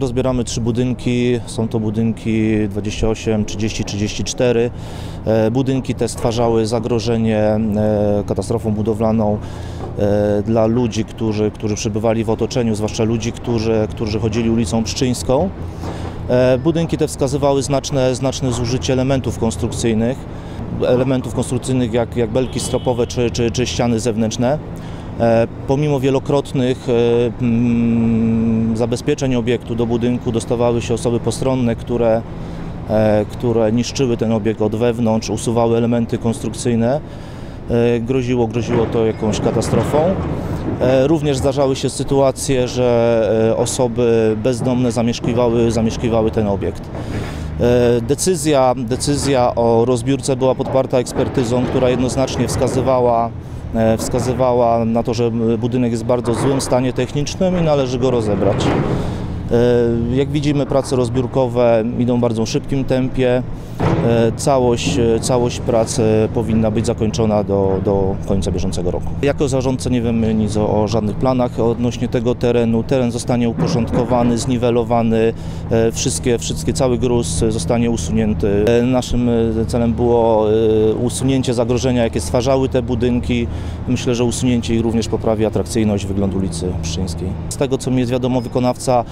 Rozbieramy trzy budynki, są to budynki 28, 30, 34. E, Budynki te stwarzały zagrożenie e, katastrofą budowlaną e, dla ludzi, którzy, którzy przebywali w otoczeniu, zwłaszcza ludzi, którzy, którzy chodzili ulicą Pszczyńską. E, Budynki te wskazywały znaczne, znaczne zużycie elementów konstrukcyjnych, elementów konstrukcyjnych jak, jak belki stropowe czy, czy, czy ściany zewnętrzne. Pomimo wielokrotnych zabezpieczeń obiektu do budynku dostawały się osoby postronne, które, e, które niszczyły ten obiekt od wewnątrz, usuwały elementy konstrukcyjne. E, Groziło, groziło to jakąś katastrofą. E, Również zdarzały się sytuacje, że osoby bezdomne zamieszkiwały, zamieszkiwały ten obiekt. E, Decyzja, decyzja o rozbiórce była podparta ekspertyzą, która jednoznacznie wskazywała, e, wskazywała na to, że budynek jest w bardzo złym stanie technicznym i należy go rozebrać. E, Jak widzimy, prace rozbiórkowe idą w bardzo szybkim tempie. E, Całość, e, całość pracy powinna być zakończona do, do końca bieżącego roku. Jako zarządca nie wiemy nic o, o żadnych planach odnośnie tego terenu. Teren zostanie uporządkowany, zniwelowany, wszystkie, wszystkie, cały gruz zostanie usunięty. Naszym celem było usunięcie zagrożenia, jakie stwarzały te budynki. Myślę, że usunięcie ich również poprawi atrakcyjność wyglądu ulicy Pszczyńskiej. Z tego, co mi jest wiadomo, wykonawca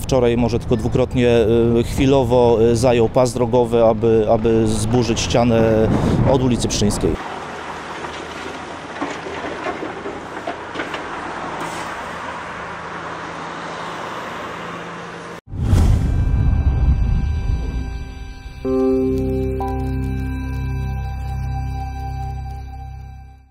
wczoraj może tylko dwukrotnie e, chwilowo e, zajął pas drogowy, aby, aby zburzyć ścianę od ulicy Pszczyńskiej.